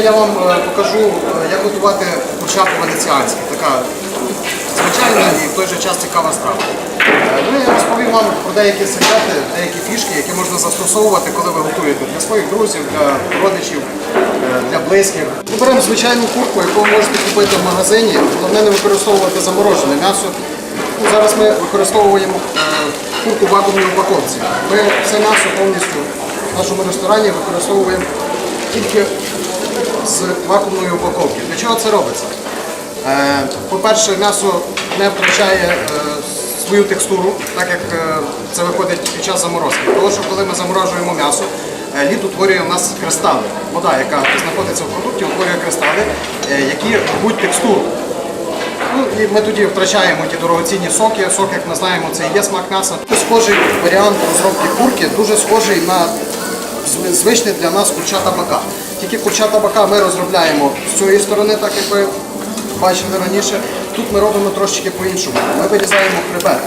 я вам е, покажу, е, як готувати курчатку венеціанську. Така звичайна і в той же час цікава страва. Е, Ну, я розповім вам про деякі секрети, деякі фішки, які можна застосовувати, коли ви готуєте для своїх друзів, для родичів, для близьких. Ми беремо звичайну курку, яку ви можете купити в магазині. Головне не використовувати заморожене м'ясо. Ну, зараз ми використовуємо курку в упаковці. Ми все м'ясо повністю в нашому ресторані використовуємо тільки з вакуумної упаковки. Для чого це робиться? Е, По-перше, м'ясо не втрачає е, свою текстуру, так як е, це виходить під час заморозки. Тому що коли ми заморожуємо м'ясо, лід утворює у нас кристали. Вода, яка знаходиться в продукті, утворює кристали, які рвуть текстуру. Ну, і ми тоді втрачаємо ті дорогоцінні соки. Сок, як ми знаємо, це і є смак м'яса. Схожий варіант розробки курки, дуже схожий на звичний для нас курча табака. Тільки курча табака ми розробляємо з цієї сторони, так як ви бачили раніше. Тут ми робимо трошечки по-іншому. Ми вирізаємо хребет.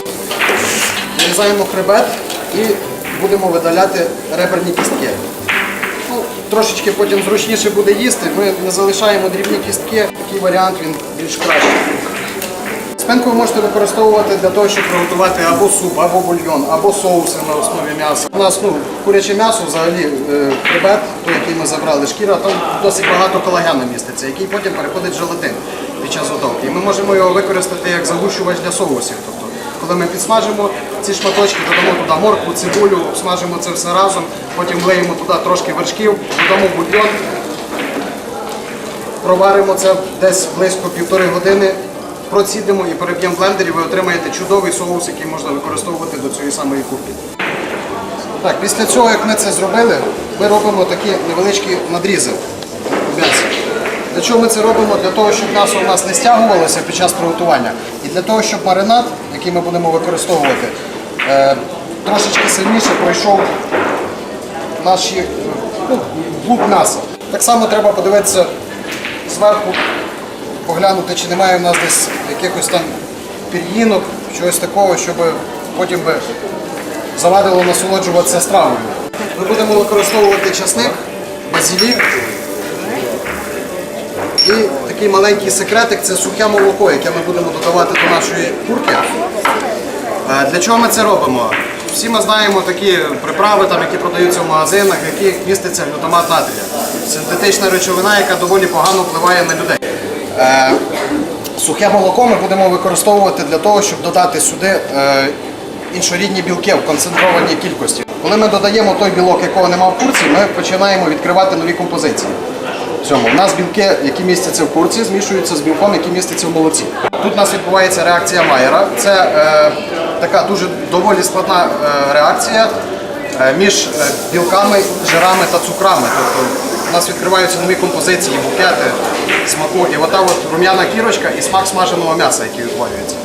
Вирізаємо хребет і будемо видаляти реберні кістки. Ну, трошечки потім зручніше буде їсти. Ми не залишаємо дрібні кістки. Такий варіант він більш кращий. Спинку ви можете використовувати для того, щоб приготувати або суп, або бульйон, або соуси на основі м'яса. У нас ну, куряче м'ясо, взагалі е, хребет, той, який ми забрали, шкіра, там досить багато колагену міститься, який потім переходить в желатин під час готовки. І ми можемо його використати як загущувач для соусів. Тобто, коли ми підсмажимо ці шматочки, додамо туди моркву, цибулю, обсмажимо це все разом, потім влиємо туди трошки вершків, додамо бульйон, проваримо це десь близько півтори години, процідимо і переб'ємо блендері, ви отримаєте чудовий соус, який можна використовувати до цієї самої курки. Так, після цього, як ми це зробили, ми робимо такі невеличкі надрізи. Для чого ми це робимо? Для того, щоб м'ясо у нас не стягувалося під час приготування. І для того, щоб маринад, який ми будемо використовувати, е, трошечки сильніше пройшов наші е, ну, глуб м'яса. Так само треба подивитися зверху, поглянути, чи немає в нас десь якихось там пір'їнок, чогось такого, щоб потім би завадило насолоджуватися стравою. Ми будемо використовувати часник, базилік. І такий маленький секретик це сухе молоко, яке ми будемо додавати до нашої курки. Для чого ми це робимо? Всі ми знаємо такі приправи, там, які продаються в магазинах, в яких міститься глютамат натрія. Синтетична речовина, яка доволі погано впливає на людей. Е, Сухе молоко ми будемо використовувати для того, щоб додати сюди е, іншорідні білки в концентрованій кількості. Коли ми додаємо той білок, якого немає в курці, ми починаємо відкривати нові композиції. У нас білки, які містяться в курці, змішуються з білком, який міститься в молоці. Тут у нас відбувається реакція Майера. Це е, така дуже доволі складна реакція між білками, жирами та цукрами. Тобто у нас відкриваються нові композиції, букети смаку. І ота от рум'яна кірочка і смак смаженого м'яса, який утворюється.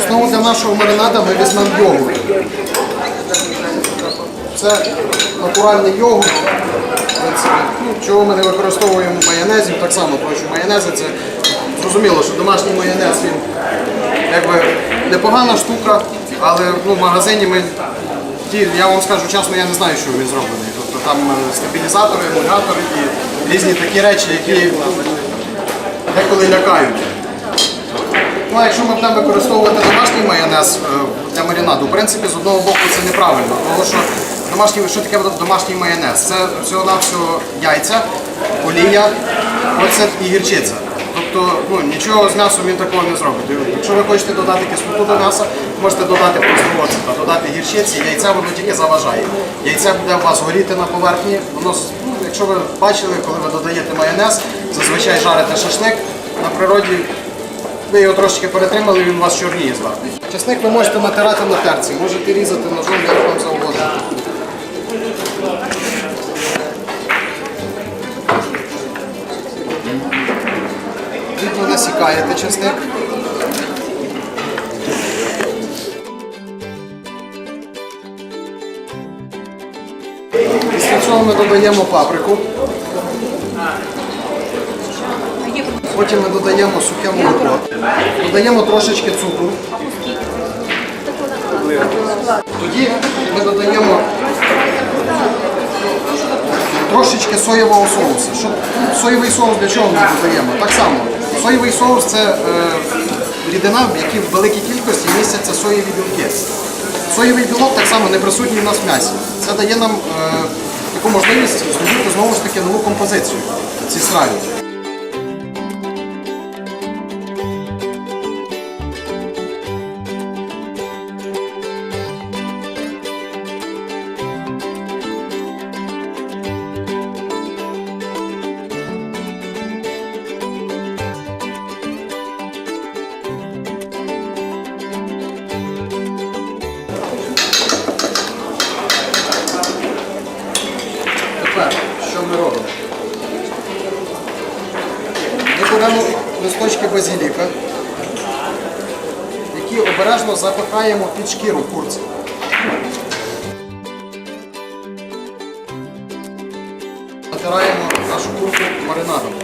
Основу для нашого маринада ми візьмемо йогурт. Це натуральний йогурт. Ну, чого ми не використовуємо майонезів, так само, що майонези це зрозуміло, що домашній майонез він якби непогана штука, але ну, в магазині ми ті, я вам скажу чесно, я не знаю, що він зроблений. Тобто там е, стабілізатори, емульгатори і різні такі речі, які деколи лякають. Ну, а якщо ми будемо використовувати домашній майонез е, для маринаду, в принципі, з одного боку це неправильно, тому що домашній, що таке домашній майонез? Це всього-навсього яйця, олія, оцет і гірчиця. Тобто ну, нічого з м'ясом він такого не зробить. Якщо ви хочете додати кислоту до м'яса, можете додати просто оцета, додати гірчиці, яйця воно тільки заважає. Яйця буде у вас горіти на поверхні. Воно, ну, якщо ви бачили, коли ви додаєте майонез, зазвичай жарите шашлик на природі, ви його трошечки перетримали, він у вас чорніє зверху. Чесник ви можете натирати на терці, можете різати ножом, як вам завгодно. Насікаєте чесник. Після цього ми додаємо паприку. Потім ми додаємо сухе молоко. Додаємо трошечки цукру. Тоді ми додаємо трошечки соєвого соусу. Соєвий соус для чого ми додаємо? Так само. Соєвий соус це е, рідина, в якій в великій кількості містяться соєві білки. Соєвий білок так само не присутній у нас в м'ясі. Це дає нам е, таку можливість зробити знову ж таки нову композицію ці страві. Базіліка, які обережно запихаємо під шкіру курці. Натираємо нашу курку маринадом.